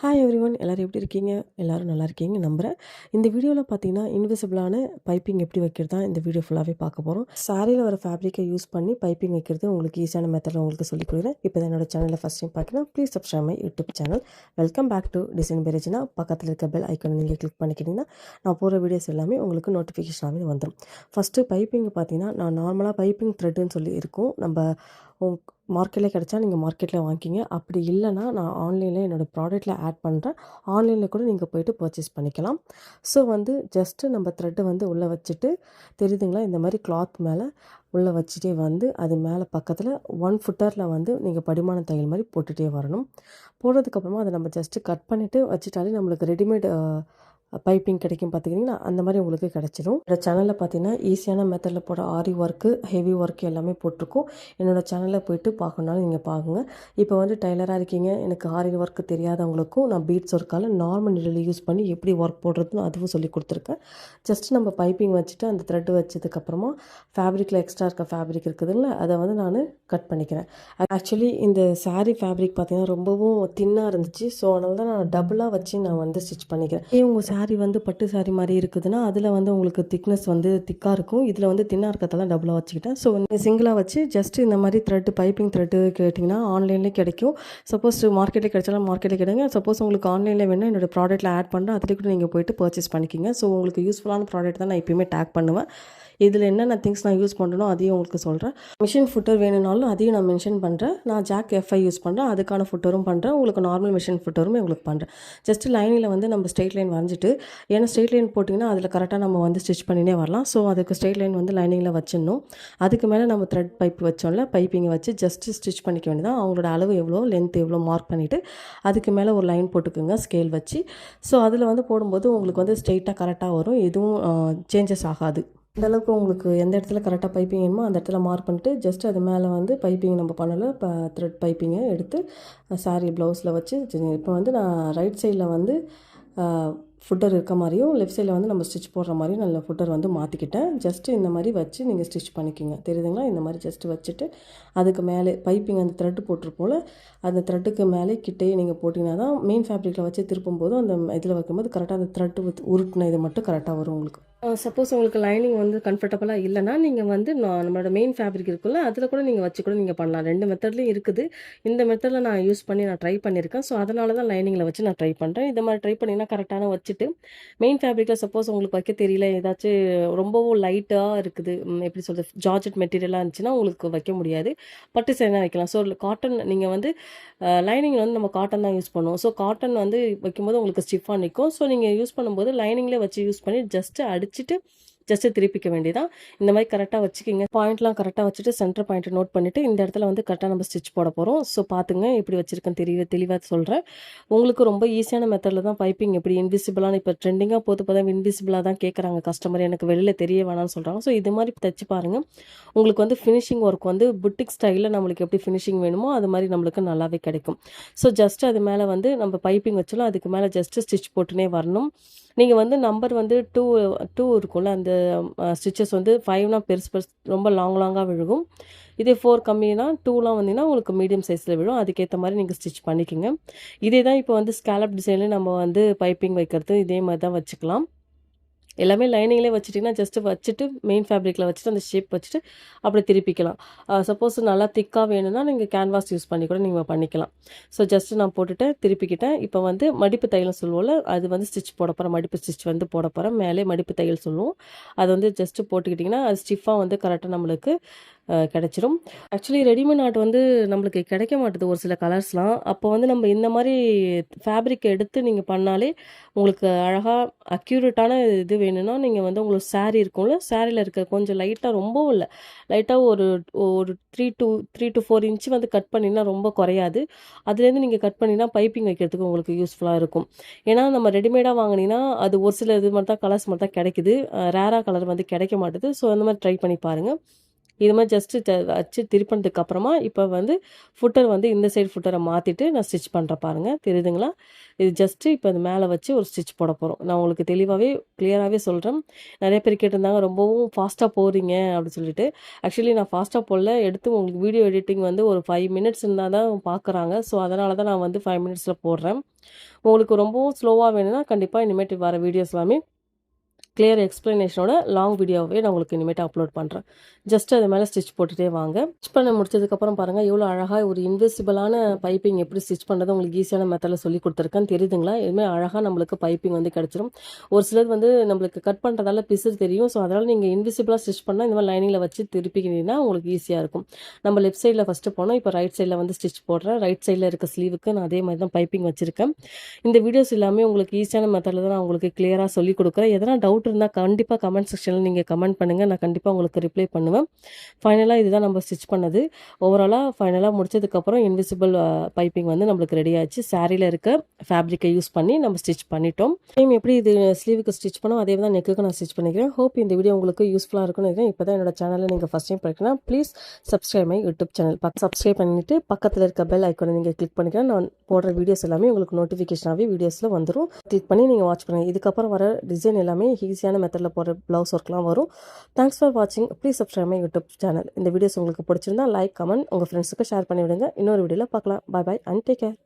Hi every one எல்லோரும் எப்படி இருக்கீங்க? எல்லோரும் நல்லா இருக்கீங்க நம்புகிறேன் இந்த வீடியோவில் பார்த்தீங்கன்னா இன்விசிபிளான பைப்பிங் எப்படி வைக்கிறது தான் இந்த வீடியோ ஃபுல்லாகவே பார்க்க போகிறோம் சாரியில் வர ஃபேப்ரிக்கை யூஸ் பண்ணி பைப்பிங் வைக்கிறது உங்களுக்கு ஈஸியான மெத்தடில் உங்களுக்கு சொல்லிக் கொடுக்குறேன். இப்போ தான் என்னோட சேனலில் ஃபஸ்ட் டைம் பார்க்கணும் please subscribe my YouTube channel welcome back to design பேரேஜ்னா பக்கத்தில் இருக்க பெல் ஐக்கன் நீங்கள் கிளிக் பண்ணிக்கிட்டிங்கன்னா நான் போகிற வீடியோஸ் எல்லாமே உங்களுக்கு நோட்டிஃபிகேஷனாகவே வந்துடும் ஃபஸ்ட்டு பைப்பிங் பார்த்தீங்கன்னா நான் நார்மலாக பைப்பிங் த்ரெட்டுன்னு சொல்லி இருக்கும். நம்ம மார்க்கெட்டில் கிடச்சா நீங்கள் மார்க்கெட்டில் வாங்கிக்கிங்க. அப்படி இல்லைனா நான் ஆன்லைனில் என்னோடய ப்ராடக்ட்டில் ஆட் பண்ணுறேன் ஆன்லைனில் கூட நீங்கள் போய்ட்டு பர்ச்சேஸ் பண்ணிக்கலாம். ஸோ வந்து ஜஸ்ட்டு நம்ம த்ரெட்டை வந்து உள்ளே வச்சுட்டு தெரியுதுங்களா? இந்த மாதிரி கிளாத் மேலே உள்ளே வச்சுட்டே வந்து அது மேலே பக்கத்தில் ஒன் ஃபுட்டரில் வந்து நீங்கள் படிமான தையல் மாதிரி போட்டுகிட்டே வரணும். போடுறதுக்கப்புறமா அதை நம்ம ஜஸ்ட்டு கட் பண்ணிவிட்டு வச்சுட்டாலே நம்மளுக்கு ரெடிமேட் பைப்பிங் கிடைக்கும் பார்த்துக்கிட்டிங்கன்னா அந்த மாதிரி உங்களுக்கு கிடச்சிடும் என்னோடய சேனலில் பார்த்தீங்கன்னா ஈஸியான மெத்தடில் போட ஆரி ஒர்க்கு ஹெவி ஒர்க்கு எல்லாமே போட்டிருக்கோம். என்னோடய சேனலில் போயிட்டு பார்க்கணுனாலும் நீங்கள் பார்க்குங்க இப்போ வந்து டைலராக இருக்கீங்க. எனக்கு ஆரி ஒர்க்கு தெரியாதவங்களுக்கும் நான் பீட்ஸ் ஒர்க்கால் நார்மல் நிழல் யூஸ் பண்ணி எப்படி ஒர்க் போடுறதுன்னு அதுவும் சொல்லி கொடுத்துருக்கேன். ஜஸ்ட் நம்ம பைப்பிங் வச்சுட்டு அந்த த்ரெட் வச்சதுக்கப்புறமா ஃபேப்ரிக்கில் எக்ஸ்ட்ரா இருக்க ஃபேப்ரிக் இருக்குதுல்ல அதை வந்து நான் கட் பண்ணிக்கிறேன். ஆக்சுவலி இந்த சாரீ ஃபேப்ரிக் பார்த்தீங்கன்னா ரொம்பவும் தின்னாக இருந்துச்சு. ஸோ அதனால தான் நான் டபுளாக வச்சு நான் வந்து ஸ்டிச் பண்ணிக்கிறேன். உங்கள் சாரீ வந்து பட்டு சாரீ மாதிரி இருக்குதுன்னா அதில் வந்து உங்களுக்கு திக்னஸ் வந்து திக்காக இருக்கும். இதில் வந்து தின்னாக இருக்கிறதெல்லாம் டபுளாக வச்சுக்கிட்டேன். ஸோ நீங்கள் சிங்கிளாக வச்சு ஜஸ்ட் இந்த மாதிரி த்ரெட்டு பைப்பிங் த்ரெட்டு கேட்டிங்கன்னா ஆன்லைன்லேயே கிடைக்கும். சப்போஸ் மார்க்கெட்டில் கிடைச்சாலும் மார்க்கெட்டில் கிடைங்க. சப்போஸ் உங்களுக்கு ஆன்லைனில் வேணும் என்னோடய ப்ராடக்ட்டில் ஆட் பண்ணுறேன் அதில் கூட நீங்கள் போய்ட்டு பர்ச்சேஸ் பண்ணிக்கிங்க. ஸோ உங்களுக்கு யூஸ்ஃபுல்லான ப்ராடக்ட் தான் நான் எப்பயுமே டேக் பண்ணுவேன். இதில் என்னென்ன திங்ஸ் நான் யூஸ் பண்ணுறனோ அதையும் உங்களுக்கு சொல்கிறேன் மிஷின் ஃபுட்டர் வேணும்னாலும் அதையும் நான் மென்ஷன் பண்ணுறேன் நான் ஜாக் எஃப்ஐ யூஸ் பண்ணுறேன் அதுக்கான ஃபுட்டரும் பண்ணுறேன் உங்களுக்கு நார்மல் மிஷின் ஃபுட்டரும் உங்களுக்கு பண்ணுறேன் ஜஸ்ட் லைனில் வந்து நம்ம ஸ்ட்ரெயிட் லைன் வரைஞ்சிட்டு ஏன்னா ஸ்ட்ரெயிட் லைன் போட்டிங்கன்னா அதில் கரெக்டாக நம்ம வந்து ஸ்டிச் பண்ணினே வரலாம். ஸோ அதுக்கு ஸ்ட்ரெயிட் லைன் வந்து லைனிங்கில் வச்சிடணும். அதுக்கு மேலே நம்ம த்ரெட் பைப் வச்சோம்ல பைப்பிங்கை வச்சு ஜஸ்ட்டு ஸ்டிச் பண்ணிக்க வேண்டியதான் அவங்களோட அளவு எவ்வளோ லென்த் எவ்வளோ மார்க் பண்ணிவிட்டு அதுக்கு மேலே ஒரு லைன் போட்டுக்கோங்க ஸ்கேல் வச்சு. ஸோ அதில் வந்து போடும்போது உங்களுக்கு வந்து ஸ்ட்ரெயிட்டாக கரெக்டாக வரும். எதுவும் சேஞ்சஸ் ஆகாது. அந்தளவுக்கு உங்களுக்கு எந்த இடத்துல கரெக்டாக பைப்பிங் வேணுமோ அந்த இடத்துல மார்க் பண்ணிட்டு ஜஸ்ட் அது மேலே வந்து பைப்பிங் நம்ம பண்ணலை இப்போ த்ரெட் பைப்பிங்கை எடுத்து சாரீ ப்ளவுஸில் வச்சு இப்போ வந்து நான் ரைட் சைடில் வந்து ஃபுட்டர் இருக்க மாதிரியும் லெஃப்ட் சைடில் வந்து நம்ம ஸ்டிச் போடுற மாதிரியும் நல்ல ஃபுட்டர் வந்து மாற்றிக்கிட்டேன் ஜஸ்ட்டு இந்த மாதிரி வச்சு நீங்கள் ஸ்டிச் பண்ணிக்கோங்க. தெரியுதுங்களா? இந்த மாதிரி ஜஸ்ட்டு வச்சுட்டு அதுக்கு மேலே பைப்பிங் அந்த த்ரெட்டு போட்டிருப்போல் அந்த த்ரெட்டுக்கு மேலே கிட்டே நீங்கள் போட்டிங்கன்னா தான் மெயின் ஃபேப்ரிக்கில் வச்சு திருப்பும்போது அந்த இதில் வைக்கும்போது கரெக்டாக அந்த த்ரெட்டு உருட்டின இது மட்டும் கரெக்டாக வரும் உங்களுக்கு. சப்போஸ் உங்களுக்கு லைனிங் வந்து கம்ஃபர்டபுளாக இல்லைனா நீங்கள் வந்து நான் நம்மளோட மெயின் ஃபேப்ரிக் இருக்குல்ல அதில் கூட நீங்கள் வச்சு கூட நீங்கள் பண்ணலாம். ரெண்டு மெத்தட்லேயும் இருக்குது. இந்த மெத்தடில் நான் யூஸ் பண்ணி நான் ட்ரை பண்ணியிருக்கேன். ஸோ அதனால தான் லைனிங்கில் வச்சு நான் ட்ரை பண்ணுறேன் இந்த மாதிரி ட்ரை பண்ணிங்கன்னா கரெக்டான வச்சுட்டு மெயின் ஃபேப்ரிக்கில் சப்போஸ் உங்களுக்கு வைக்க தெரியல ஏதாச்சும் ரொம்பவும் லைட்டாக இருக்குது எப்படி சொல்கிறது ஜார்ஜெட் மெட்டீரியலாக இருந்துச்சுன்னா உங்களுக்கு வைக்க முடியாது. பட்டு சேனா வைக்கலாம். ஸோ காட்டன் நீங்கள் வந்து லைனிங் வந்து நம்ம காட்டன் தான் யூஸ் பண்ணுவோம். ஸோ காட்டன் வந்து வைக்கும்போது உங்களுக்கு ஸ்டிஃபாக நிற்கும் ஸோ நீங்கள் யூஸ் பண்ணும்போது லைனிங்கில் வச்சு யூஸ் பண்ணி ஜஸ்ட்டு அடிச்சுட்டு ஜஸ்ட்டு திருப்பிக்க வேண்டியதான் இந்த மாதிரி கரெக்டாக வச்சுக்கிங்க. பாயிண்ட்லாம் கரெக்டாக வச்சுட்டு சென்டர் பாயிண்ட் நோட் பண்ணிவிட்டு இந்த இடத்துல வந்து கரெக்டாக நம்ம ஸ்டிச் போட போகிறோம் ஸோ பார்த்துங்க எப்படி வச்சுருக்கேன் தெரிய தெளிவாக சொல்கிறேன் உங்களுக்கு ரொம்ப ஈஸியான மெத்தடில் தான் பைப்பிங் எப்படி இன்விசிபிளான இப்போ ட்ரெண்டிங்காக போது பார்த்தா இன்விசிபிளாக தான் கேட்குறாங்க கஸ்டமர் எனக்கு வெளியில் தெரிய வேணாம்னு சொல்கிறாங்க ஸோ இது மாதிரி தைச்சு பாருங்கள் உங்களுக்கு வந்து ஃபினிஷிங் ஒர்க் வந்து புட்டிக் ஸ்டைலில் நம்மளுக்கு எப்படி ஃபினிஷிங் வேணுமோ அது மாதிரி நம்மளுக்கு நல்லாவே கிடைக்கும். ஸோ ஜஸ்ட் அது மேலே வந்து நம்ம பைப்பிங் வச்சாலும் அதுக்கு மேலே ஜஸ்ட்டு ஸ்டிச் போட்டுனே வரணும். நீங்கள் வந்து நம்பர் வந்து டூ டூ இருக்கும்ல அந்த ஸ்டிச்சஸ் வந்து ஃபைவ்னால் பெருசு பெருசு ரொம்ப லாங் லாங்காக விழுகும். இதே ஃபோர் கம்மினா டூலாம் வந்தீங்கன்னா உங்களுக்கு மீடியம் சைஸில் விழும். அதுக்கேற்ற மாதிரி நீங்கள் ஸ்டிச் பண்ணிக்கோங்க. இதே தான் இப்போ வந்து ஸ்கேலப் டிசைனில் நம்ம வந்து பைப்பிங் வைக்கிறது இதே மாதிரி தான் வச்சுக்கலாம். எல்லாமே லைனிங்லேயே வச்சுட்டிங்கன்னா ஜஸ்ட்டு வச்சுட்டு மெயின் ஃபேப்ரிக்கில் வச்சுட்டு அந்த ஷேப் வச்சுட்டு அப்படி திருப்பிக்கலாம். சப்போஸ் நல்லா திக்காக வேணும்னா நீங்கள் கேன்வாஸ் யூஸ் பண்ணி கூட நீங்கள் பண்ணிக்கலாம். ஸோ ஜஸ்ட்டு நான் போட்டுட்டு திருப்பிக்கிட்டேன். இப்போ வந்து மடிப்பு தையல் சொல்லுவோம்ல அது வந்து ஸ்டிச் போட போகிறேன் மடிப்பு ஸ்டிச் வந்து போட போகிறேன் மேலே மடிப்பு தையல் சொல்லுவோம். அது வந்து ஜஸ்ட்டு போட்டுக்கிட்டிங்கன்னா அது ஸ்டிஃபாக வந்து கரெக்டாக நம்மளுக்கு கிடச்சிரும். ஆக்சுவலி ரெடிமேட் ஆர்ட் வந்து நம்மளுக்கு கிடைக்க மாட்டுது ஒரு சில கலர்ஸ்லாம் அப்போ வந்து நம்ம இந்த மாதிரி ஃபேப்ரிக் எடுத்து நீங்கள் பண்ணாலே உங்களுக்கு அழகாக அக்யூரேட்டான இது வேணும்னா நீங்கள் வந்து உங்களுக்கு சாரீ இருக்கும்ல சாரியில் இருக்க கொஞ்சம் லைட்டாக ரொம்பவும் இல்லை. லைட்டாக ஒரு ஒரு three two three to four inch வந்து கட் பண்ணினா ரொம்ப குறையாது. அதுலேருந்து நீங்கள் கட் பண்ணினா பைப்பிங் வைக்கிறதுக்கு உங்களுக்கு யூஸ்ஃபுல்லாக இருக்கும். ஏன்னா நம்ம ரெடிமேடாக வாங்கினீங்கன்னா அது ஒரு சில இது மட்டும் தான் கலர்ஸ் மட்டும் தான் கிடைக்குது. ரேராக கலர் வந்து கிடைக்க மாட்டுது. ஸோ அந்த மாதிரி ட்ரை பண்ணி பாருங்கள் இது மாதிரி ஜஸ்ட்டு த வச்சு திருப்பினதுக்கு அப்புறமா இப்போ வந்து ஃபுட்டர் வந்து இந்த சைடு ஃபுட்டரை மாற்றிட்டு நான் ஸ்டிச் பண்ணுறேன் பாருங்கள் தெரியுதுங்களா? இது ஜஸ்ட்டு இப்போ இது மேலே வச்சு ஒரு ஸ்டிச் போட போகிறோம் நான் உங்களுக்கு தெளிவாகவே கிளியராகவே சொல்கிறேன் நிறைய பேர் கேட்டிருந்தாங்க ரொம்பவும் ஃபாஸ்ட்டாக போகிறீங்க அப்படின்னு சொல்லிட்டு. ஆக்சுவலி நான் ஃபாஸ்ட்டாக போடல. எடுத்து உங்களுக்கு வீடியோ எடிட்டிங் வந்து ஒரு ஃபைவ் மினிட்ஸ் இருந்தால் தான் பார்க்குறாங்க ஸோ அதனால தான் நான் வந்து ஃபைவ் மினிட்ஸில் போடுறேன். உங்களுக்கு ரொம்பவும் ஸ்லோவாக வேணும்னா கண்டிப்பாக இனிமேட்டு வர வீடியோஸ் எல்லாமே கிளியர் எக்ஸ்ப்ளனேஷனோட லாங் வீடியோவே நான் உங்களுக்கு இனிமேட்டு அப்லோட் பண்ணுறேன் ஜஸ்ட் அது மேலே ஸ்டிச் போட்டுகிட்டே வாங்க. ஸ்டிச் பண்ண முடிச்சதுக்கப்புறம் பாருங்கள் எவ்வளோ அழகாக ஒரு இன்விசிபிளான பைப்பிங் எப்படி ஸ்டிச் பண்ணுறது உங்களுக்கு ஈஸியான மெத்தடில் சொல்லி கொடுத்துருக்கேன்னு தெரியுதுங்களா? எதுவுமே அழகாக நம்மளுக்கு பைப்பிங் வந்து கிடச்சிரும். ஒரு சிலது வந்து நம்மளுக்கு கட் பண்ணுறதால பிசு தெரியும். ஸோ அதனால் நீங்கள் இன்விசிபிளாக ஸ்டிச் பண்ணால் இந்த மாதிரி லைனிங்கில் வச்சு திருப்பிக்கிட்டீங்கன்னா உங்களுக்கு ஈஸியாக இருக்கும். நம்ம லெஃப்ட் சைடில் ஃபஸ்ட்டு போனோம். இப்போ ரைட் சைடில் வந்து ஸ்டிச் போடுறேன். ரைட் சைடில் இருக்க ஸ்லீவுக்கு நான் அதே மாதிரி தான் பைப்பிங் வச்சுருக்கேன். இந்த வீடியோஸ் எல்லாமே உங்களுக்கு ஈஸியான மெத்தடில் தான் நான் உங்களுக்கு கிளியராக சொல்லி கொடுக்குறேன். எதனா டவுட் இருந்தால் கண்டிப்பாக கமெண்ட் செக்ஷனில் நீங்கள் கமெண்ட் பண்ணுங்கள் நான் கண்டிப்பாக உங்களுக்கு ரிப்ளை பண்ணுவேன். ஃபைனலாக இதுதான் நம்ம ஸ்டிச் பண்ணது. ஓவராலாக ஃபைனலாக முடிச்சதுக்கப்புறம் இன்விசிபிள் பைப்பிங் வந்து நம்மளுக்கு ரெடி ஆச்சு. சாரியில் இருக்க ஃபேப்ரிக்கை யூஸ் பண்ணி நம்ம ஸ்டிச் பண்ணிட்டோம். சேம் எப்படி இது ஸ்லீவுக்கு ஸ்டிச் பண்ணோம் அதே தான் நெக்குக்கு நான் ஸ்டிச் பண்ணிக்கிறேன். ஹோப் இந்த வீடியோ உங்களுக்கு யூஸ்ஃபுல்லாக இருக்கும்னு நினைக்கிறேன். இப்போ தான் என்னோட சேனலில் நீங்கள் ஃபஸ்ட் டைம் படிக்கணும் please subscribe my YouTube channel பக்கம் சப்ஸ்கிரைப் பண்ணிவிட்டு பக்கத்தில் இருக்க பெல் ஐக்கனை நீங்கள் கிளிக் பண்ணிக்கிறேன். நான் போடுற வீடியோஸ் எல்லாமே உங்களுக்கு நோட்டிஃபிகேஷனாகவே வீடியோஸில் வந்துடும் கிளிக் பண்ணி நீங்கள் வாட்ச் பண்ணுங்கள் இதுக்கப்புறம் வர டிசைன் எல்லாமே ஈஸியான மெத்தடில் போடுற ப்ளவுஸ் ஒர்க்லாம் வரும். தேங்க்ஸ் ஃபார் வாட்சிங் please subscribe my YouTube channel இந்த வீடியோஸ் உங்களுக்கு பிடிச்சிருந்தா லைக் கமெண்ட் உங்கள் ஃப்ரெண்ட்ஸுக்கு ஷேர் பண்ணி விடுங்க இன்னொரு வீடியோவில் பார்க்கலாம். Bye bye and take care